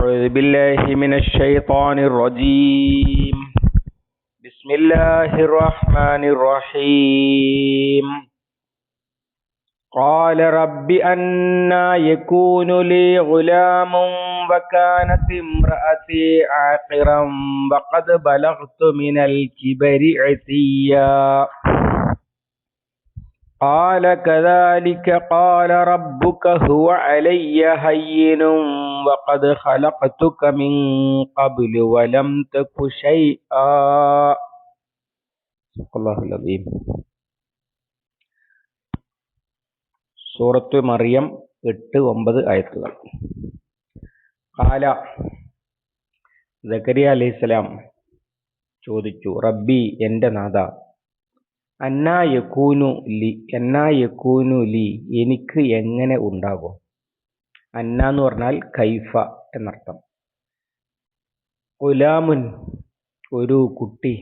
أعوذ بالله من الشيطان الرجيم. بسم الله الرحمن الرحيم. قال رب أنا يكون لي غلام وكانت امرأتي عاقرا وقد بلغت من الكبر عتيا. قال كذلك قال ربك هو علي هين وقد خلقتك من قبل ولم تك شيئا صدق الله العظيم സൂറത്ത് മറിയം എട്ട് ഒമ്പത് ആയത്തുകൾ കാല സക്കരിയ അലൈഹിസ്സലാം ചോദിച്ചു റബ്ബി എൻ്റെ നാഥ അന്നാ യക്കൂനു ലി എന്നാ യക്കൂനു ലി എനിക്ക് എങ്ങനെ ഉണ്ടാകും? അന്ന എന്ന് പറഞ്ഞാൽ കൈഫ എന്നർത്ഥം. ഗുലാമുൻ ഒരു കുട്ടി.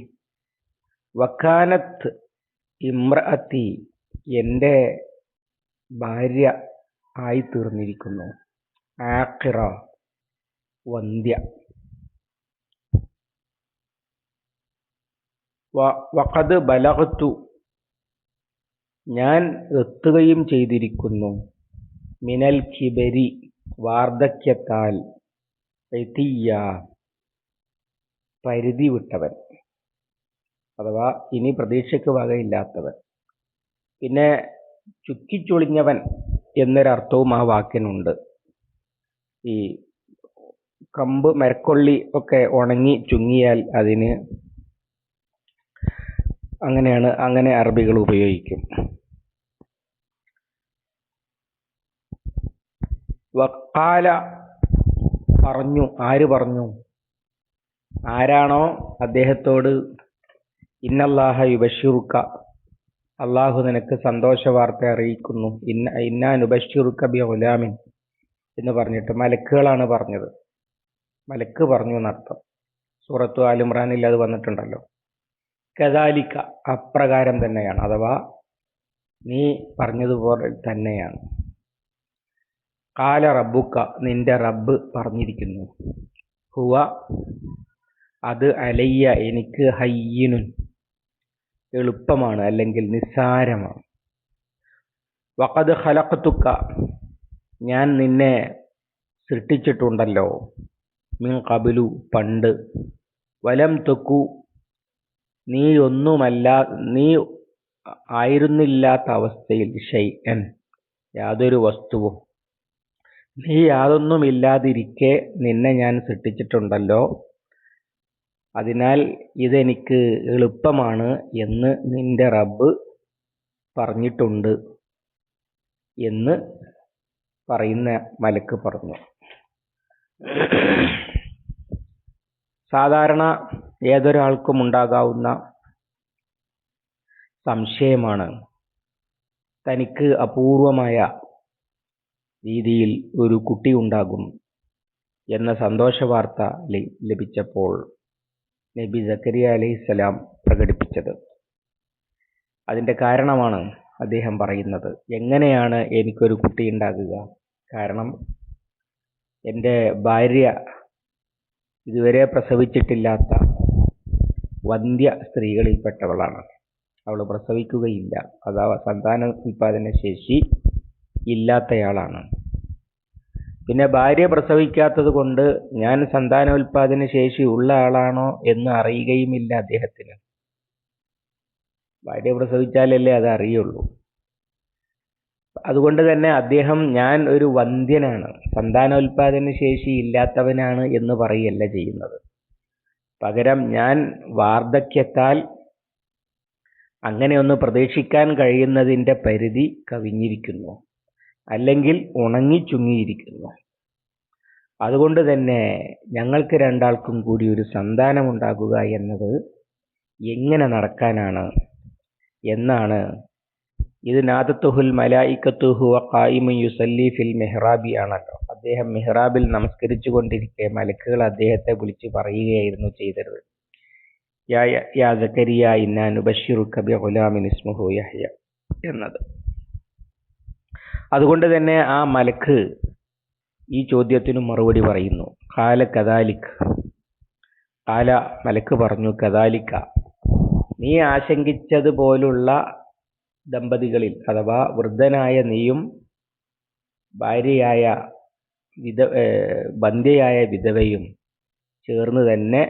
വക്കാനത്ത് ഇമ്രഅത്തി എന്റെ ഭാര്യ ആയി തീർന്നിരിക്കുന്നു ആഖിറ വന്ധ്യ. വഖദ് ബലഗത്തു ഞാൻ എത്തുകയും ചെയ്തിരിക്കുന്നു. മിനൽ കിബരി വാർദ്ധക്യത്താൽ എത്തിയ പരിധി വിട്ടവൻ. അഥവാ ഇനി പ്രതീക്ഷയ്ക്ക് വകയില്ലാത്തവൻ. പിന്നെ ചുക്കിച്ചൊളിഞ്ഞവൻ എന്നൊരർത്ഥവും ആ വാക്കിനുണ്ട്. ഈ കമ്പ് മരക്കൊള്ളി ഒക്കെ ഉണങ്ങി ചുങ്ങിയാൽ അതിന് അങ്ങനെയാണ് അങ്ങനെ അറബികൾ ഉപയോഗിക്കും. വക്കാല പറഞ്ഞു ആര് പറഞ്ഞു? ആരാണോ അദ്ദേഹത്തോട് ഇന്നല്ലാഹ യുബഷിറുക്ക അള്ളാഹു നിനക്ക് സന്തോഷ വാർത്ത അറിയിക്കുന്നു. ഇന്ന ഇന്നാൻ നുബഷിറുക്ക ബി ഗുലാമിൻ എന്ന് പറഞ്ഞിട്ട് മലക്കുകളാണ് പറഞ്ഞത്. മലക്ക് പറഞ്ഞു എന്നർത്ഥം. സൂറത്തു ആലിമ്രാനിൽ അത് വന്നിട്ടുണ്ടല്ലോ. കദാലിക്ക അപ്രകാരം തന്നെയാണ്. അഥവാ നീ പറഞ്ഞതുപോലെ തന്നെയാണ്. കാല റബ്ബുക്ക നിന്റെ റബ്ബ് പറഞ്ഞിരിക്കുന്നു. ഹുവ അത് അലയ്യ എനിക്ക് ഹയ്യനുൻ എളുപ്പമാണ് അല്ലെങ്കിൽ നിസ്സാരമാണ്. വഖദ് ഹലക്കത്തുക്ക ഞാൻ നിന്നെ സൃഷ്ടിച്ചിട്ടുണ്ടല്ലോ മിൻ കബിലു പണ്ട്. വലം തൊക്കു നീ ഒന്നുമല്ല നീ ആയിരുന്നില്ലാത്ത അവസ്ഥയിൽ ഷൈഅൻ യാതൊരു വസ്തുവും. നീ യാതൊന്നുമില്ലാതിരിക്കെ നിന്നെ ഞാൻ സൃഷ്ടിച്ചിട്ടുണ്ടല്ലോ. അതിനാൽ ഇതെനിക്ക് എളുപ്പമാണ് എന്ന് നിന്റെ റബ്ബ് പറഞ്ഞിട്ടുണ്ട് എന്ന് പറയുന്ന മലക്ക് പറഞ്ഞു. സാധാരണ ഏതൊരാൾക്കും ഉണ്ടാകാവുന്ന സംശയമാണ്. തനിക്ക് അപൂർവമായ രീതിയിൽ ഒരു കുട്ടി ഉണ്ടാകും എന്ന സന്തോഷ വാർത്ത ലഭിച്ചപ്പോൾ നബി സക്കരിയ അലൈഹിസ്സലാം പ്രകടിപ്പിച്ചത്. അതിന്റെ കാരണമാണ് അദ്ദേഹം പറയുന്നത്. എങ്ങനെയാണ് എനിക്കൊരു കുട്ടി ഉണ്ടാകുക? കാരണം എന്റെ ഭാര്യ ഇതുവരെ പ്രസവിച്ചിട്ടില്ലാത്ത വന്ധ്യ സ്ത്രീകളിൽപ്പെട്ടവളാണ്. അവൾ പ്രസവിക്കുകയില്ല. അഥവാ സന്താന ഉൽപാദന ശേഷി ഇല്ലാത്തയാളാണ്. പിന്നെ ഭാര്യ പ്രസവിക്കാത്തത് കൊണ്ട് ഞാൻ സന്താനോല്പാദന ശേഷി ഉള്ള ആളാണോ എന്ന് അറിയുകയുമില്ല അദ്ദേഹത്തിന്. ഭാര്യ പ്രസവിച്ചാലല്ലേ അത് അറിയുള്ളൂ. അതുകൊണ്ട് തന്നെ അദ്ദേഹം ഞാൻ ഒരു വന്ധ്യനാണ്. സന്താനോൽപാദന ശേഷി ഇല്ലാത്തവനാണ് എന്ന് പറയല്ല ചെയ്യുന്നത്. പകരം ഞാൻ വാർദ്ധക്യത്താൽ അങ്ങനെയൊന്ന് പ്രതീക്ഷിക്കാൻ കഴിയുന്നതിന്റെ പരിധി കവിഞ്ഞിരിക്കുന്നു. അല്ലെങ്കിൽ ഉണങ്ങി ചുങ്ങിയിരിക്കുന്നു അതുകൊണ്ട് തന്നെ ഞങ്ങൾക്ക് രണ്ടാൾക്കും കൂടി ഒരു സന്താനമുണ്ടാകുക എന്നത് എങ്ങനെ നടക്കാനാണ്? എന്നാണ് ഇത് നാദത്തുഹുൽ മലായിക്കത്തുഹു ഖായിമു യുസല്ലി ഫിൽ മെഹ്റാബി ആണല്ലോ. അദ്ദേഹം മെഹ്റാബിൽ നമസ്കരിച്ചു കൊണ്ടിരിക്കെ മലക്കുകൾ അദ്ദേഹത്തെ വിളിച്ച് പറയുകയായിരുന്നു ചെയ്തത്. യാ സക്കരിയ ഇന്നാ നുബഷിറുക ബി ഗുലാമിൻ ഇസ്മുഹു യഹ്യ എന്നത്. അതുകൊണ്ട് തന്നെ ആ മലക്ക് ഈ ചോദ്യത്തിന് മറുപടി പറയുന്നു. കാല കദാലിക്. കാല മലക്ക് പറഞ്ഞു കദാലിക്ക നീ ആശങ്കിച്ചതുപോലുള്ള ദമ്പതികളിൽ അഥവാ വൃദ്ധനായ നീയും ഭാര്യയായ വിധ ബന്ധ്യയായ വിധവയും ചേർന്ന് തന്നെ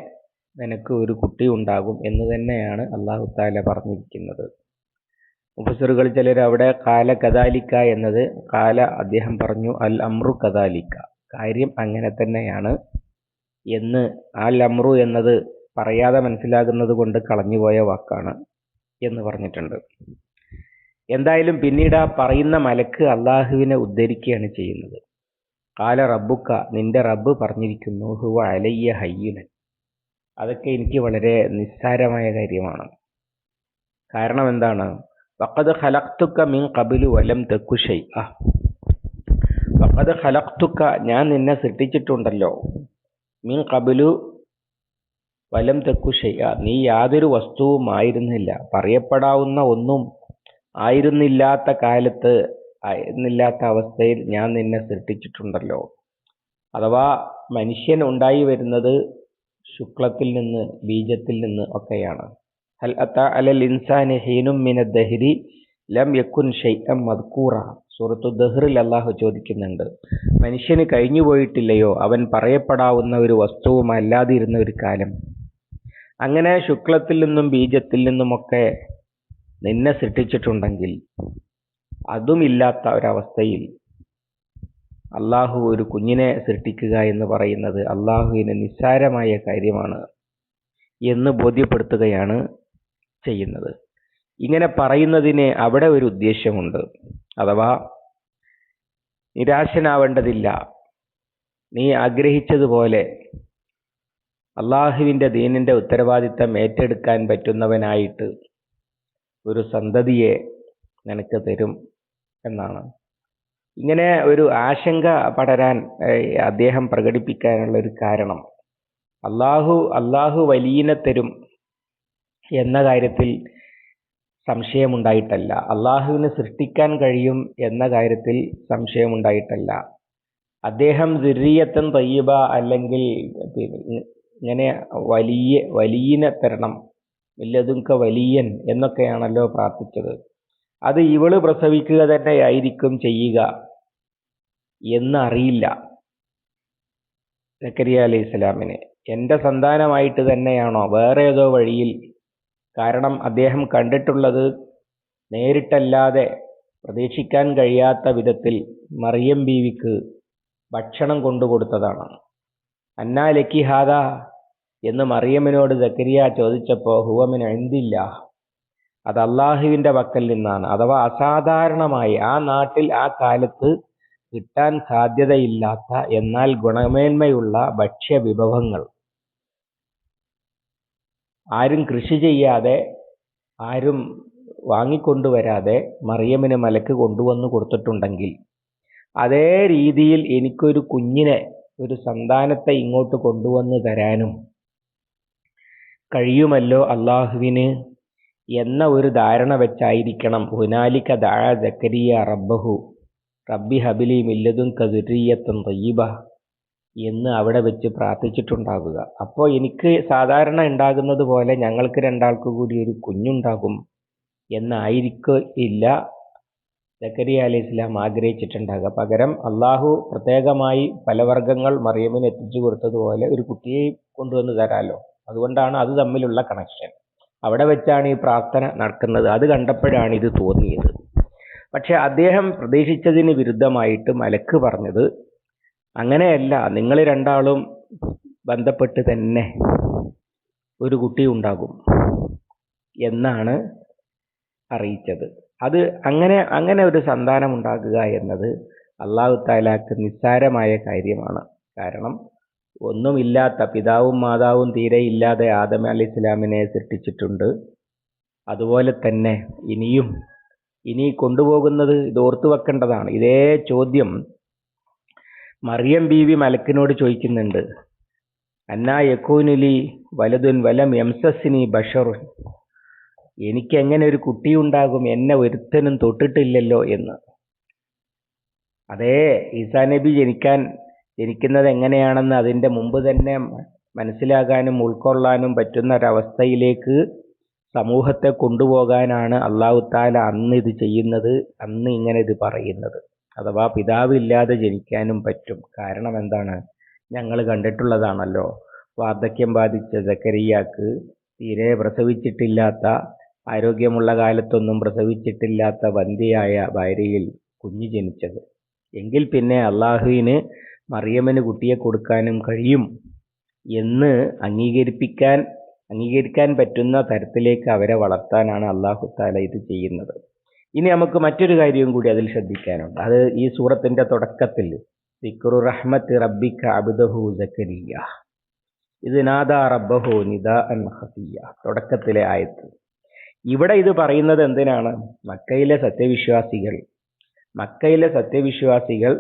നിനക്ക് ഒരു കുട്ടി ഉണ്ടാകും എന്ന് തന്നെയാണ് അള്ളാഹു താല പറഞ്ഞിരിക്കുന്നത്. മുഫസറുകൾ ചിലർ അവിടെ കാല കദാലിക്ക എന്നത് കാല അദ്ദേഹം പറഞ്ഞു അൽ അമ്രു കദാലിക്ക. കാര്യം അങ്ങനെ തന്നെയാണ്. എന്ന് അൽ അമ്രു എന്നത് പറയാതെ മനസ്സിലാകുന്നത് കൊണ്ട് കളഞ്ഞുപോയ വാക്കാണ് എന്ന് പറഞ്ഞിട്ടുണ്ട്. എന്തായാലും പിന്നീട് ആ പറയുന്ന മലക്ക് അള്ളാഹുവിനെ ഉദ്ധരിക്കുകയാണ് ചെയ്യുന്നത്. കാല റബ്ബുക്ക നിന്റെ റബ്ബ് പറഞ്ഞിരിക്കുന്നു ഹുവ അലയ്യ ഹയ്യുനൻ. അതൊക്കെ എനിക്ക് വളരെ നിസ്സാരമായ കാര്യമാണ്. കാരണം എന്താണ്? വക്കത് ഖലക്തുക്ക മിൻ കബിലു വലം തെക്കു ആ വക്കത് ഖലക്തുക്ക ഞാൻ നിന്നെ സൃഷ്ടിച്ചിട്ടുണ്ടല്ലോ. മിൻ കബിലു വലം തെക്കു ആ നീ യാതൊരു വസ്തുവും ആയിരുന്നില്ല പറയപ്പെടാവുന്ന ഒന്നും ആയിരുന്നില്ലാത്ത കാലത്ത് ആയിരുന്നില്ലാത്ത അവസ്ഥയിൽ ഞാൻ നിന്നെ സൃഷ്ടിച്ചിട്ടുണ്ടല്ലോ. അഥവാ മനുഷ്യൻ ഉണ്ടായി വരുന്നത് ശുക്ലത്തിൽ നിന്ന് ബീജത്തിൽ നിന്ന് ഒക്കെയാണ്. ഹൽ അത്ത അലൽ ഇൻസാനി ഹീനും മിന ദഹരി ലം യക്കുൻ ഷൈഅം മദ്കൂറ. സൂറത്തു ദഹ്റിൽ അള്ളാഹു ചോദിക്കുന്നുണ്ട് മനുഷ്യന് കഴിഞ്ഞു പോയിട്ടില്ലയോ? അവൻ പറയപ്പെടാവുന്ന ഒരു വസ്തുവും അല്ലാതിരുന്ന ഒരു കാലം. അങ്ങനെ ശുക്ലത്തിൽ നിന്നും ബീജത്തിൽ നിന്നുമൊക്കെ നിന്നെ സൃഷ്ടിച്ചിട്ടുണ്ടെങ്കിൽ അതുമില്ലാത്ത ഒരവസ്ഥയിൽ അള്ളാഹു ഒരു കുഞ്ഞിനെ സൃഷ്ടിക്കുക എന്ന് പറയുന്നത് അള്ളാഹുവിന് നിസ്സാരമായ കാര്യമാണ് എന്ന് ബോധ്യപ്പെടുത്തുകയാണ് ചെയ്യുന്നത്. ഇങ്ങനെ പറയുന്നതിന് അവിടെ ഒരു ഉദ്ദേശ്യമുണ്ട് അഥവാ നിരാശനാവേണ്ടതില്ല. നീ ആഗ്രഹിച്ചതുപോലെ അള്ളാഹുവിന്റെ ദീനിന്റെ ഉത്തരവാദിത്തം ഏറ്റെടുക്കാൻ പറ്റുന്നവനായിട്ട് ഒരു സന്തതിയെ നിനക്ക് തരും എന്നാണ്. ഇങ്ങനെ ഒരു ആശങ്ക പടരാൻ അദ്ദേഹം പ്രകടിപ്പിക്കാനുള്ള ഒരു കാരണം അള്ളാഹു അള്ളാഹു വലിയനെ തരും എന്ന കാര്യത്തിൽ സംശയമുണ്ടായിട്ടല്ല. അള്ളാഹുവിന് സൃഷ്ടിക്കാൻ കഴിയും എന്ന കാര്യത്തിൽ സംശയമുണ്ടായിട്ടല്ല. അദ്ദേഹം ദുര്യത്തൻ തയ്യബ അല്ലെങ്കിൽ ഇങ്ങനെ വലിയ വലിയനെ തരണം വല്ലതുക്ക വലിയൻ എന്നൊക്കെയാണല്ലോ പ്രാർത്ഥിച്ചത്. അത് ഇവൾ പ്രസവിക്കുക തന്നെയായിരിക്കും ചെയ്യുക എന്നറിയില്ല. സക്കരിയ അലൈഹി ഇസ്ലാമിന് എന്റെ സന്താനമായിട്ട് തന്നെയാണോ? വേറെ ഏതോ വഴിയിൽ. കാരണം അദ്ദേഹം കണ്ടിട്ടുള്ളത് നേരിട്ടല്ലാതെ പ്രതീക്ഷിക്കാൻ കഴിയാത്ത വിധത്തിൽ മറിയം ബീവിക്ക് ഭക്ഷണം കൊണ്ടുകൊടുത്തതാണ്. അന്നാ ലക്കി എന്ന് മറിയമ്മിനോട് സക്കരിയ ചോദിച്ചപ്പോൾ ഹുവമിന് എന്തില്ല? അത് അള്ളാഹുവിന്റെ പക്കൽ നിന്നാണ്. അഥവാ അസാധാരണമായി ആ നാട്ടിൽ ആ കാലത്ത് കിട്ടാൻ സാധ്യതയില്ലാത്ത എന്നാൽ ഗുണമേന്മയുള്ള ഭക്ഷ്യവിഭവങ്ങൾ. ആരും കൃഷി ചെയ്യാതെ ആരും വാങ്ങിക്കൊണ്ടുവരാതെ മറിയമ്മിന് മലക്ക് കൊണ്ടുവന്ന് കൊടുത്തിട്ടുണ്ടെങ്കിൽ അതേ രീതിയിൽ എനിക്കൊരു കുഞ്ഞിനെ ഒരു സന്താനത്തെ ഇങ്ങോട്ട് കൊണ്ടുവന്ന് തരാനും കഴിയുമല്ലോ അള്ളാഹുവിന് എന്ന ഒരു ധാരണ വെച്ചായിരിക്കണം. ഹുനാലിക ദാഴിയ റബ്ബഹു. റബ്ബി ഹബിലി മില്ലതും കതുരീയത്തും തയ്യബ എന്ന് അവിടെ വെച്ച് പ്രാർത്ഥിച്ചിട്ടുണ്ടാകുക അപ്പോൾ എനിക്ക് സാധാരണ ഉണ്ടാകുന്നത് പോലെ ഞങ്ങൾക്ക് രണ്ടാൾക്ക് കൂടി ഒരു കുഞ്ഞുണ്ടാകും എന്നായിരിക്കില്ല ജക്കരിയ അലൈഹി ഇസ്ലാം ആഗ്രഹിച്ചിട്ടുണ്ടാകുക പകരം അള്ളാഹു പ്രത്യേകമായി പല പലവർഗങ്ങൾ മറിയമിന് എത്തിച്ചു കൊടുത്തതുപോലെ ഒരു കുട്ടിയെ കൊണ്ടുവന്ന് തരാമല്ലോ അതുകൊണ്ടാണ് അത് തമ്മിലുള്ള കണക്ഷൻ അവിടെ വെച്ചാണ് ഈ പ്രാർത്ഥന നടക്കുന്നത്. അത് കണ്ടപ്പോഴാണ് ഇത് തോന്നിയത്. പക്ഷെ അദ്ദേഹം പ്രതീക്ഷിച്ചതിന് വിരുദ്ധമായിട്ട് മലക്ക് പറഞ്ഞത് അങ്ങനെയല്ല നിങ്ങൾ രണ്ടാളും ബന്ധപ്പെട്ട് തന്നെ ഒരു കുട്ടി ഉണ്ടാകും എന്നാണ് അറിയിച്ചത്. അത് അങ്ങനെ അങ്ങനെ ഒരു സന്താനം ഉണ്ടാകുക എന്നത് അള്ളാഹു താലാക്ക് നിസ്സാരമായ കാര്യമാണ്. കാരണം ഒന്നുമില്ലാത്ത പിതാവും മാതാവും തീരെ ഇല്ലാതെ ആദം അലി ഇസ്ലാമിനെ സൃഷ്ടിച്ചിട്ടുണ്ട്. അതുപോലെ തന്നെ ഇനിയും ഇനി കൊണ്ടുപോകുന്നത് ഇത് ഓർത്തു വെക്കേണ്ടതാണ്. ഇതേ ചോദ്യം മറിയം ബീവി മലക്കിനോട് ചോദിക്കുന്നുണ്ട്. അന്നാ യക്കൂനുലി വലതുൻ വലം എംസസിനി ബഷറുൻ. എനിക്ക് എങ്ങനെ ഒരു കുട്ടി ഉണ്ടാകും എന്നെ ഒരുത്തനും തൊട്ടിട്ടില്ലല്ലോ എന്ന്. അതേ ഈസാ നബി ജനിക്കാൻ ജനിക്കുന്നത് എങ്ങനെയാണെന്ന് അതിന്റെ മുമ്പ് തന്നെ മനസ്സിലാകാനും ഉൾക്കൊള്ളാനും പറ്റുന്ന ഒരവസ്ഥയിലേക്ക് സമൂഹത്തെ കൊണ്ടുപോകാനാണ് അള്ളാഹു താല അന്ന് ഇത് ചെയ്യുന്നത് അന്ന് ഇങ്ങനെ ഇത് പറയുന്നത്. അഥവാ പിതാവ് ഇല്ലാതെ ജനിക്കാനും പറ്റും. കാരണം എന്താണ്? ഞങ്ങൾ കണ്ടിട്ടുള്ളതാണല്ലോ. വാർദ്ധക്യം ബാധിച്ച ജക്കരിയാക്ക് തീരെ പ്രസവിച്ചിട്ടില്ലാത്ത ആരോഗ്യമുള്ള കാലത്തൊന്നും പ്രസവിച്ചിട്ടില്ലാത്ത വന്ധ്യയായ ഭാര്യയിൽ കുഞ്ഞ് ജനിച്ചത്. എങ്കിൽ പിന്നെ അള്ളാഹുവിന് മറിയമ്മന് കുട്ടിയെ കൊടുക്കാനും കഴിയും എന്ന് അംഗീകരിപ്പിക്കാൻ അംഗീകരിക്കാൻ പറ്റുന്ന തരത്തിലേക്ക് അവരെ വളർത്താനാണ് അള്ളാഹു താല ഇത് ചെയ്യുന്നത്. ഇനി നമുക്ക് മറ്റൊരു കാര്യവും കൂടി അതിൽ ശ്രദ്ധിക്കാനുണ്ട്. അത് ഈ സൂറത്തിന്റെ തുടക്കത്തിൽ സിക്റു റഹ്മത്ത് റബ്ബിക്ക അബ്ദഹു ജക്കരിയ ഇത് നാദാ റബ്ബഹു നിദ അൻ ഹസിയ തുടക്കത്തിലെ ആയത്ത്. ഇവിടെ ഇത് പറയുന്നത് എന്തിനാണ്? മക്കയിലെ സത്യവിശ്വാസികൾ മക്കയിലെ സത്യവിശ്വാസികൾ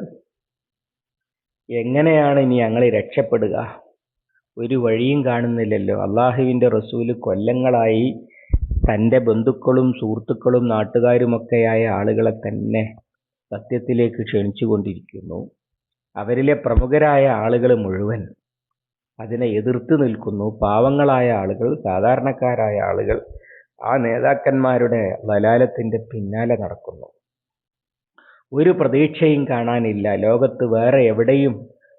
എങ്ങനെയാണ് ഇനി ഞങ്ങൾ രക്ഷപ്പെടുക? ഒരു വഴിയും കാണുന്നില്ലല്ലോ. അള്ളാഹുവിന്റെ റസൂൽ കൊല്ലങ്ങളായി തന്റെ ബന്ധുക്കളും സുഹൃത്തുക്കളും നാട്ടുകാരുമൊക്കെയായ ആളുകളെ തന്നെ സത്യത്തിലേക്ക് ക്ഷണിച്ചുകൊണ്ടിരിക്കുന്നു. അവരിലെ പ്രമുഖരായ ആളുകൾ മുഴുവൻ അതിനെ എതിർത്ത് നിൽക്കുന്നു. പാവങ്ങളായ ആളുകൾ സാധാരണക്കാരായ ആളുകൾ ആ നേതാക്കന്മാരുടെ ലലാലത്തിന്റെ പിന്നാലെ നടക്കുന്നു. ഒരു പ്രതീക്ഷയും കാണാനില്ല. ലോകത്ത് വേറെ എവിടെയും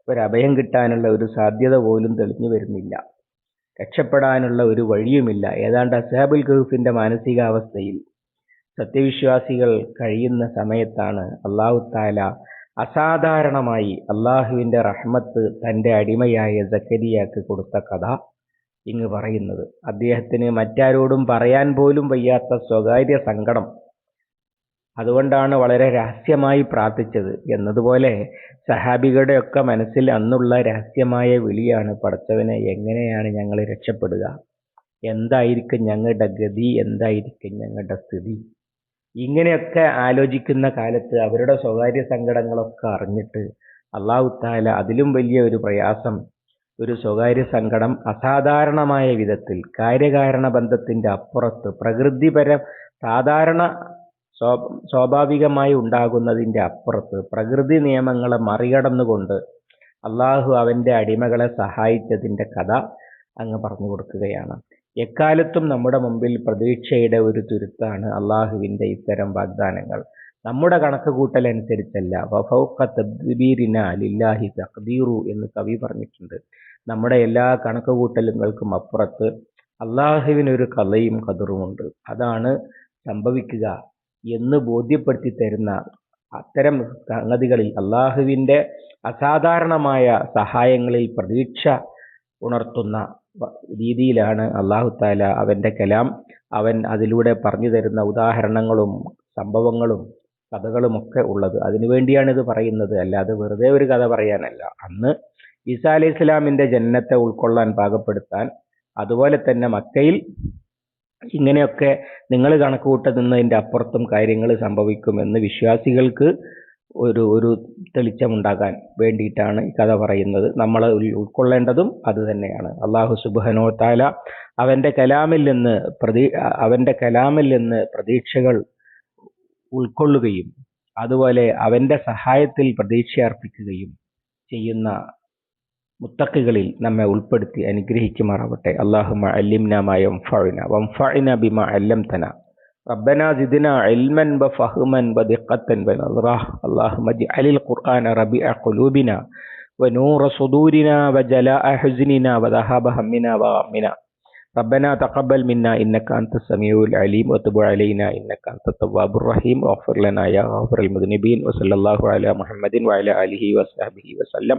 ഒരു അഭയം കിട്ടാനുള്ള ഒരു സാധ്യത പോലും തെളിഞ്ഞു വരുന്നില്ല. രക്ഷപ്പെടാനുള്ള ഒരു വഴിയുമില്ല. ഏതാണ്ട് അസാബുൽ ഖഹഫിന്റെ മാനസികാവസ്ഥയിൽ സത്യവിശ്വാസികൾ കഴിയുന്ന സമയത്താണ് അള്ളാഹു താല അസാധാരണമായി അള്ളാഹുവിന്റെ റഹ്മത്ത് തന്റെ അടിമയായ സക്കരിയാക്ക് കൊടുത്ത കഥ ഇങ്ങ് പറയുന്നത്. അദ്ദേഹത്തിന് മറ്റാരോടും പറയാൻ പോലും വയ്യാത്ത സ്വകാര്യ സങ്കടം അതുകൊണ്ടാണ് വളരെ രഹസ്യമായി പ്രാർത്ഥിച്ചത്. എന്നതുപോലെ സഹാബികളുടെയൊക്കെ മനസ്സിൽ അന്നുള്ള രഹസ്യമായ വിളിയാണ് പടച്ചവനെ എങ്ങനെയാണ് ഞങ്ങൾ രക്ഷപ്പെടുക? എന്തായിരിക്കും ഞങ്ങളുടെ ഗതി? എന്തായിരിക്കും ഞങ്ങളുടെ സ്ഥിതി? ഇങ്ങനെയൊക്കെ ആലോചിക്കുന്ന കാലത്ത് അവരുടെ സ്വകാര്യ സങ്കടങ്ങളൊക്കെ അറിഞ്ഞിട്ട് അള്ളാഹു താല അതിലും വലിയ ഒരു പ്രയാസം ഒരു സ്വകാര്യ സങ്കടം അസാധാരണമായ വിധത്തിൽ കാര്യകാരണ ബന്ധത്തിന്റെ അപ്പുറത്ത് പ്രകൃതിപര സാധാരണ സ്വാഭാവികമായി ഉണ്ടാകുന്നതിന്റെ അപ്പുറത്ത് പ്രകൃതി നിയമങ്ങളെ മറികടന്നുകൊണ്ട് അള്ളാഹു അവന്റെ അടിമകളെ സഹായിച്ചതിന്റെ കഥ അങ്ങ് പറഞ്ഞു കൊടുക്കുകയാണ്. എക്കാലത്തും നമ്മുടെ മുമ്പിൽ പ്രതീക്ഷയുടെ ഒരു തുരുത്താണ് അള്ളാഹുവിന്റെ ഇത്തരം വാഗ്ദാനങ്ങൾ. നമ്മുടെ കണക്ക് കൂട്ടൽ അനുസരിച്ചല്ല ലില്ലാഹി തഖ്ദീറു എന്ന് കവി പറഞ്ഞിട്ടുണ്ട്. നമ്മുടെ എല്ലാ കണക്ക് കൂട്ടലുകൾക്കും അപ്പുറത്ത് അള്ളാഹുവിനൊരു കഥയും കതിറുമുണ്ട്. അതാണ് സംഭവിക്കുക. എന്ന് ബോധ്യപ്പെടുത്തി തരുന്ന അത്തരം സംഗതികളിൽ അള്ളാഹുവിന്റെ അസാധാരണമായ സഹായങ്ങളിൽ പ്രതീക്ഷ ഉണർത്തുന്ന രീതിയിലാണ് അള്ളാഹു താല അവന്റെ കലാം അവൻ അതിലൂടെ പറഞ്ഞു തരുന്ന ഉദാഹരണങ്ങളും സംഭവങ്ങളും കഥകളുമൊക്കെ ഉള്ളത്. അതിനുവേണ്ടിയാണ് ഇത് പറയുന്നത്. അല്ലാതെ വെറുതെ ഒരു കഥ പറയാനല്ല. അന്ന് ഈസാ അലൈഹി ഇസ്ലാമിന്റെ ജന്നത്തെ ഉൾക്കൊള്ളാൻ പാകപ്പെടുത്താൻ അതുപോലെ തന്നെ മക്കയിൽ ഇങ്ങനെയൊക്കെ നിങ്ങൾ കണക്ക് കൂട്ടുന്നതിന്റെ അപ്പുറത്തും കാര്യങ്ങൾ സംഭവിക്കുമെന്ന് വിശ്വാസികൾക്ക് ഒരു ഒരു തെളിച്ചമുണ്ടാകാൻ വേണ്ടിയിട്ടാണ് ഈ കഥ പറയുന്നത്. നമ്മൾ ഉൾക്കൊള്ളേണ്ടതും അത് തന്നെയാണ്. അള്ളാഹു സുബാനോ താല അവന്റെ കലാമിൽ നിന്ന് പ്രതീ അവന്റെ കലാമിൽ നിന്ന് പ്രതീക്ഷകൾ ഉൾക്കൊള്ളുകയും അതുപോലെ അവന്റെ സഹായത്തിൽ പ്രതീക്ഷ അർപ്പിക്കുകയും ചെയ്യുന്ന മുത്തക്കികളിൽ നമ്മെ ഉൾപ്പെടുത്തി അനുഗ്രഹിക്കുമാറാവട്ടെ അള്ളാഹുമ അല്ലിംന മാ യൻഫഉന വൻഫഅന ബിമാ അല്ലംതന ربنا زدنا علما وفهما ودقة ونظرة اللهم اجعل القرآن ربيع قلوبنا ونور صدورنا وجلاء حزننا وذهاب همنا وغمنا ربنا تقبل منا إنك أنت السميع العليم وتب علينا إنك أنت التواب الرحيم واغفر لنا يا غافر المذنبين وصلى الله على محمد وعلى آله وصحبه وسلم